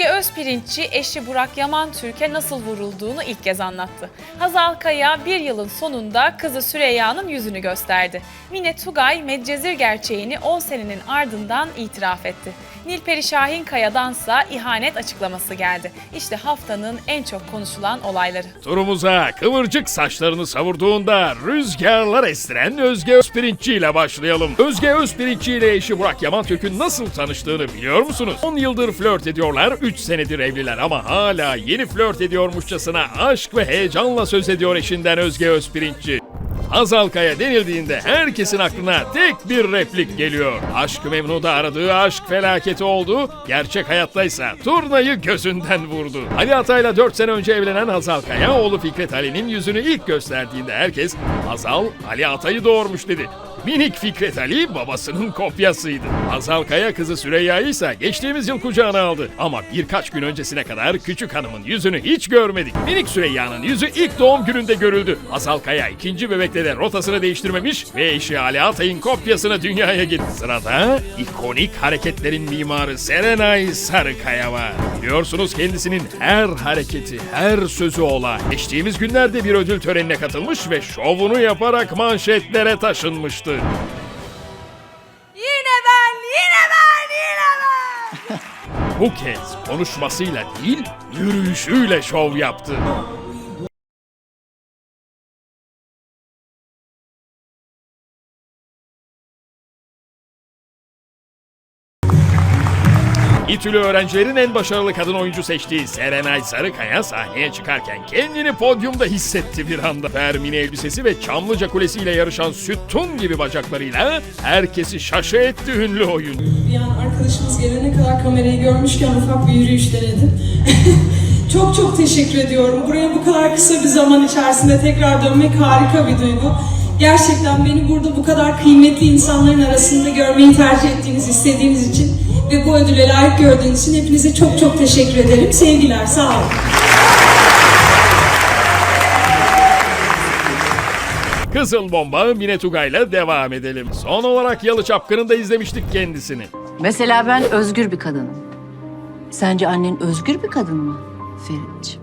Özge Özpirinççi eşi Burak Yaman Türk'e nasıl vurulduğunu ilk kez anlattı. Hazal Kaya bir yılın sonunda kızı Süreyya'nın yüzünü gösterdi. Mine Tugay Medcezir gerçeğini 10 senenin ardından itiraf etti. Nilperi Şahin Kaya'dansa ihanet açıklaması geldi. İşte haftanın en çok konuşulan olayları. Turumuza kıvırcık saçlarını savurduğunda rüzgarlar estiren Özge Özpirinççi ile başlayalım. Özge Özpirinççi ile eşi Burak Yamantök'ün nasıl tanıştığını biliyor musunuz? 10 yıldır flört ediyorlar, 3 senedir evliler ama hala yeni flört ediyormuşçasına aşk ve heyecanla söz ediyor eşinden Özge Özpirinççi. Hazal Kaya denildiğinde herkesin aklına tek bir replik geliyor. Aşk Memnu'da aradığı aşk felaketi oldu. Gerçek hayattaysa turnayı gözünden vurdu. Ali Atay'la 4 sene önce evlenen Hazal Kaya oğlu Fikret Ali'nin yüzünü ilk gösterdiğinde herkes Hazal Ali Atay'ı doğurmuş dedi. Minik Fikret Ali babasının kopyasıydı. Hazal Kaya kızı Süreyya'yı ise geçtiğimiz yıl kucağına aldı. Ama birkaç gün öncesine kadar küçük hanımın yüzünü hiç görmedik. Minik Süreyya'nın yüzü ilk doğum gününde görüldü. Hazal Kaya ikinci bebekte de rotasını değiştirmemiş ve eşi Ali Atay'ın kopyasını dünyaya getirdi. Sırada ikonik hareketlerin mimarı Serenay Sarıkaya var. Biliyorsunuz kendisinin her hareketi, her sözü ola. Geçtiğimiz günlerde bir ödül törenine katılmış ve şovunu yaparak manşetlere taşınmıştı. Yine ben, yine ben, yine ben. Bu kez konuşmasıyla değil, yürüyüşüyle şov yaptı. İTÜ'lü öğrencilerin en başarılı kadın oyuncu seçtiği Serenay Sarıkaya sahneye çıkarken kendini podyumda hissetti bir anda. Fermini elbisesi ve Çamlıca Kulesi ile yarışan sütun gibi bacaklarıyla herkesi şaşı etti ünlü oyuncu. Bir an arkadaşımız gelene kadar kamerayı görmüşken ufak bir yürüyüş denedim. çok çok teşekkür ediyorum. Buraya bu kadar kısa bir zaman içerisinde tekrar dönmek harika bir duygu. Gerçekten beni burada bu kadar kıymetli insanların arasında görmeyi tercih ettiğiniz, istediğiniz için ve bu ödüle layık gördüğünüz için hepinize çok çok teşekkür ederim. Sevgiler, sağ olun. Kızıl Bomba Mine Tugay'la devam edelim. Son olarak Yalı Çapkın'ı da izlemiştik kendisini. Mesela ben özgür bir kadınım. Sence annen özgür bir kadın mı Ferit'ciğim?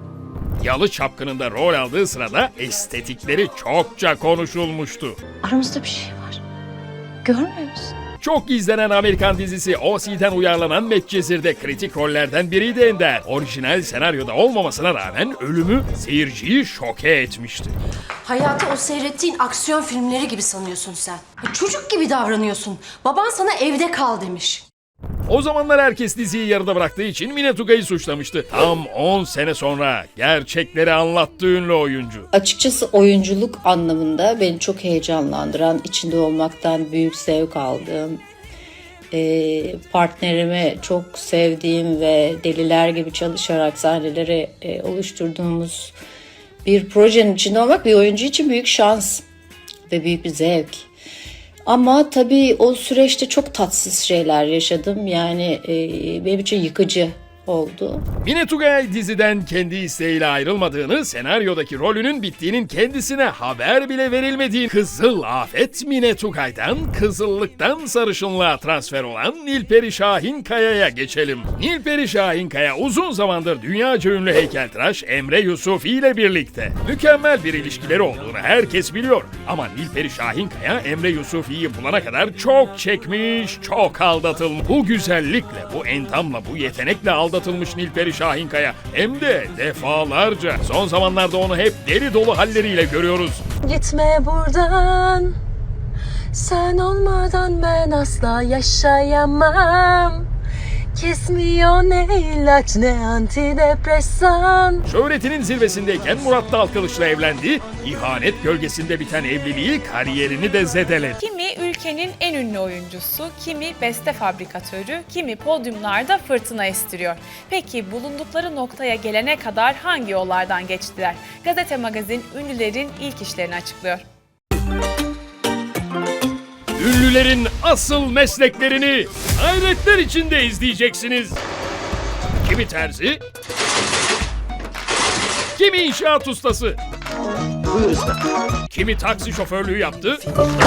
Yalı Çapkın'ın da rol aldığı sırada estetikleri çokça konuşulmuştu. Aramızda bir şey var. Görmüyor musun? Çok izlenen Amerikan dizisi OC'den uyarlanan Medcezir'de kritik rollerden biriydi Ender. Orijinal senaryoda olmamasına rağmen ölümü seyirciyi şoke etmişti. Hayatı o seyrettiğin aksiyon filmleri gibi sanıyorsun sen. Ya Çocuk gibi davranıyorsun. Baban sana evde kal demiş. O zamanlar herkes diziyi yarıda bıraktığı için Mine Tugay'ı suçlamıştı. Tam 10 sene sonra gerçekleri anlattı ünlü oyuncu. Açıkçası oyunculuk anlamında beni çok heyecanlandıran, içinde olmaktan büyük zevk aldığım, e, partnerimi çok sevdiğim ve deliler gibi çalışarak sahneleri e, oluşturduğumuz bir projenin içinde olmak bir oyuncu için büyük şans ve büyük bir zevk. Ama tabii o süreçte çok tatsız şeyler yaşadım. Yani e, benim için yıkıcı oldu. Mine diziden kendi isteğiyle ayrılmadığını, senaryodaki rolünün bittiğinin kendisine haber bile verilmediği Kızıl Afet Mine Tugay'dan Kızıllıktan sarışınlığa transfer olan Nilperi Şahin Kaya'ya geçelim. Nilperi Şahin Kaya uzun zamandır dünyaca ünlü heykeltıraş Emre Yusufi ile birlikte. Mükemmel bir ilişkileri olduğunu herkes biliyor. Ama Nilperi Şahin Kaya Emre Yusufi'yi bulana kadar çok çekmiş, çok aldatılmış. Bu güzellikle, bu entamla, bu yetenekle aldatılmış Nilperi Şahinkaya. Hem de defalarca. Son zamanlarda onu hep deli dolu halleriyle görüyoruz. Gitme buradan. Sen olmadan ben asla yaşayamam. Kesmiyor ne ilaç ne antidepresan. Şöhretinin zirvesindeyken Murat Dalkılıç'la evlendi. İhanet gölgesinde biten evliliği kariyerini de zedeledi. Kimi ülkenin en ünlü oyuncusu, kimi beste fabrikatörü, kimi podyumlarda fırtına estiriyor. Peki bulundukları noktaya gelene kadar hangi yollardan geçtiler? Gazete Magazin ünlülerin ilk işlerini açıklıyor. Ünlülerin asıl mesleklerini hayretler içinde izleyeceksiniz. Kimi terzi, kimi inşaat ustası, Buyur usta. kimi taksi şoförlüğü yaptı,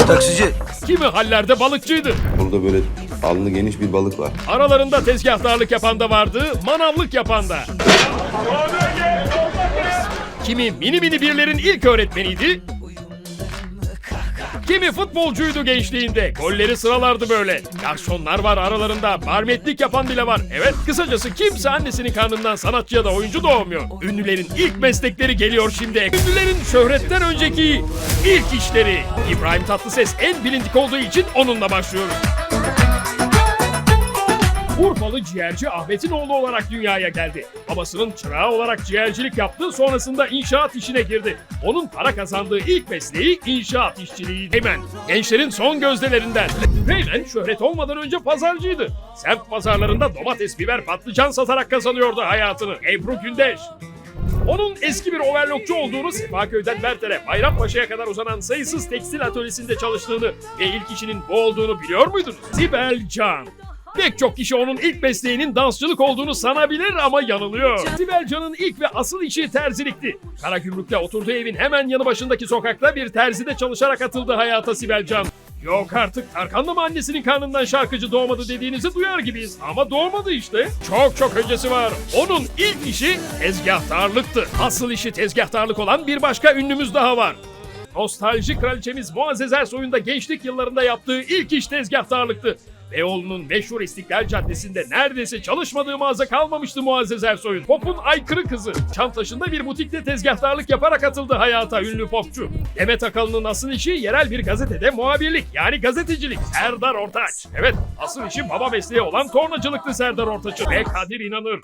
Taksici. kimi hallerde balıkçıydı. Burada böyle Alnı geniş bir balık var. Aralarında tezgahtarlık yapan da vardı, manavlık yapan da. Kimi mini mini birlerin ilk öğretmeniydi, Kimi futbolcuydu gençliğinde. Golleri sıralardı böyle. Garsonlar var aralarında. Barmetlik yapan bile var. Evet kısacası kimse annesinin karnından sanatçı ya da oyuncu doğmuyor. Ünlülerin ilk meslekleri geliyor şimdi. Ünlülerin şöhretten önceki ilk işleri. İbrahim Tatlıses en bilindik olduğu için onunla başlıyoruz. Urfalı ciğerci Ahmet'in oğlu olarak dünyaya geldi. Babasının çırağı olarak ciğercilik yaptı, sonrasında inşaat işine girdi. Onun para kazandığı ilk mesleği inşaat işçiliği. Hemen gençlerin son gözdelerinden. Reymen şöhret olmadan önce pazarcıydı. Semt pazarlarında domates, biber, patlıcan satarak kazanıyordu hayatını. Ebru Gündeş. Onun eski bir overlockçu olduğunu, Sefaköy'den Merter'e, Bayrampaşa'ya kadar uzanan sayısız tekstil atölyesinde çalıştığını ve ilk işinin bu olduğunu biliyor muydunuz? Sibel Can. Pek çok kişi onun ilk mesleğinin dansçılık olduğunu sanabilir ama yanılıyor. Sibel Can'ın ilk ve asıl işi terzilikti. Karagümrük'te oturduğu evin hemen yanı başındaki sokakta bir terzide çalışarak atıldı hayata Sibel Can. Yok artık Tarkan'la mı annesinin karnından şarkıcı doğmadı dediğinizi duyar gibiyiz. Ama doğmadı işte. Çok çok öncesi var. Onun ilk işi tezgahtarlıktı. Asıl işi tezgahtarlık olan bir başka ünlümüz daha var. Nostalji kraliçemiz Muazzez Ersoy'un da gençlik yıllarında yaptığı ilk iş tezgahtarlıktı. Beyoğlu'nun meşhur İstiklal Caddesi'nde neredeyse çalışmadığı mağaza kalmamıştı Muazzez Ersoy'un. Pop'un aykırı kızı. Çamtaşı'nda bir butikte tezgahtarlık yaparak atıldı hayata ünlü popçu. Demet Akalın'ın asıl işi yerel bir gazetede muhabirlik yani gazetecilik. Serdar Ortaç. Evet asıl işi baba mesleği olan tornacılıktı Serdar Ortaç'ın. Ve Kadir İnanır.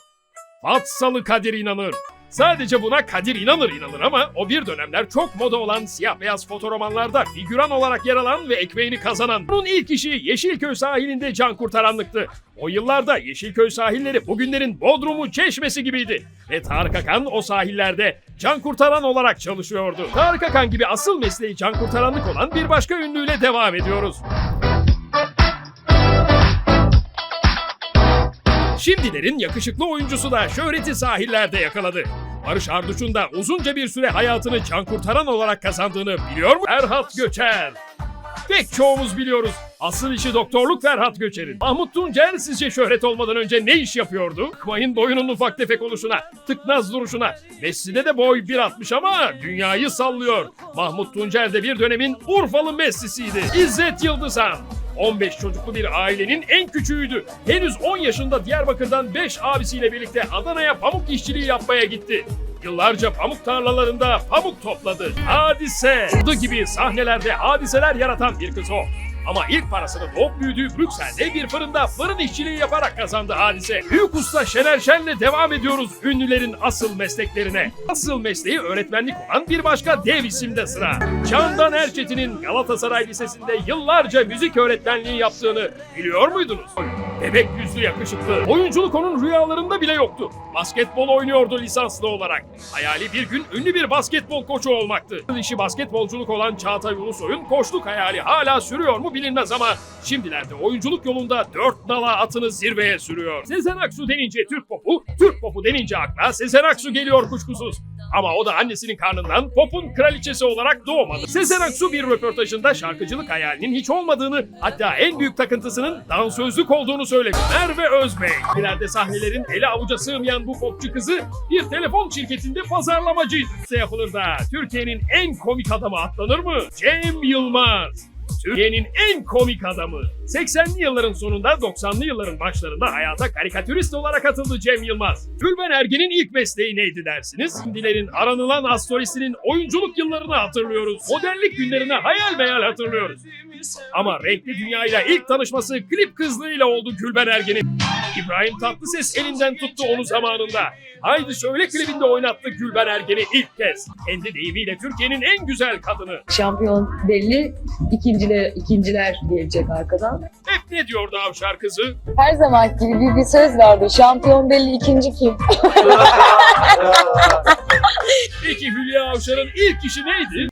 Fatsalı Kadir İnanır. Sadece buna Kadir inanır inanır ama o bir dönemler çok moda olan siyah beyaz fotoromanlarda figüran olarak yer alan ve ekmeğini kazanan. Onun ilk işi Yeşilköy sahilinde can kurtaranlıktı. O yıllarda Yeşilköy sahilleri bugünlerin Bodrum'u çeşmesi gibiydi. Ve Tarık Akan o sahillerde can kurtaran olarak çalışıyordu. Tarık Akan gibi asıl mesleği can kurtaranlık olan bir başka ünlüyle devam ediyoruz. Şimdilerin yakışıklı oyuncusu da şöhreti sahillerde yakaladı. Barış Arduç'un da uzunca bir süre hayatını can kurtaran olarak kazandığını biliyor mu? Erhat Göçer. Pek çoğumuz biliyoruz. Asıl işi doktorluk Ferhat Göçer'in. Mahmut Tuncer sizce şöhret olmadan önce ne iş yapıyordu? Bakmayın boyunun ufak tefek oluşuna, tıknaz duruşuna. Messi'de de boy 1.60 ama dünyayı sallıyor. Mahmut Tuncer de bir dönemin Urfalı Messi'siydi. İzzet Yıldızhan. 15 çocuklu bir ailenin en küçüğüydü. Henüz 10 yaşında Diyarbakır'dan 5 abisiyle birlikte Adana'ya pamuk işçiliği yapmaya gitti. Yıllarca pamuk tarlalarında pamuk topladı. Hadise. Adı gibi sahnelerde hadiseler yaratan bir kız o. Ama ilk parasını doğup büyüdüğü Brüksel'de bir fırında fırın işçiliği yaparak kazandı hadise. Büyük usta Şener Şen'le devam ediyoruz ünlülerin asıl mesleklerine. Asıl mesleği öğretmenlik olan bir başka dev isimde sıra. Candan Erçetin'in Galatasaray Lisesi'nde yıllarca müzik öğretmenliği yaptığını biliyor muydunuz? Bebek yüzlü yakışıklı. Oyunculuk onun rüyalarında bile yoktu. Basketbol oynuyordu lisanslı olarak. Hayali bir gün ünlü bir basketbol koçu olmaktı. İşi basketbolculuk olan Çağatay Ulusoy'un koçluk hayali hala sürüyor mu bilinmez ama şimdilerde oyunculuk yolunda dört nala atını zirveye sürüyor. Sezen Aksu denince Türk popu, Türk popu denince akla Sezen Aksu geliyor kuşkusuz. Ama o da annesinin karnından popun kraliçesi olarak doğmadı. Sezen Aksu bir röportajında şarkıcılık hayalinin hiç olmadığını hatta en büyük takıntısının dansözlük olduğunu söyledi. Merve Özbey. İleride sahnelerin ele avuca sığmayan bu popçu kızı bir telefon şirketinde pazarlamacıydı. Yapılır da Türkiye'nin en komik adamı atlanır mı? Cem Yılmaz. Türkiye'nin en komik adamı. 80'li yılların sonunda 90'lı yılların başlarında hayata karikatürist olarak atıldı Cem Yılmaz. Gülben Ergen'in ilk mesleği neydi dersiniz? Şimdilerin aranılan astrolistinin oyunculuk yıllarını hatırlıyoruz. Modellik günlerini hayal meyal hatırlıyoruz. Ama renkli dünyayla ilk tanışması klip kızlığıyla oldu Gülben Ergen'in. İbrahim Tatlıses elinden tuttu onu zamanında. Haydi Söyle klibinde oynattı Gülben Ergen'i ilk kez. Kendi deyimiyle Türkiye'nin en güzel kadını. Şampiyon belli, ikinciler, ikinciler gelecek arkadan. Hep ne diyordu Avşar kızı? Her zaman gibi bir, bir söz vardı. Şampiyon belli, ikinci kim? Peki Hülya Avşar'ın ilk işi neydi?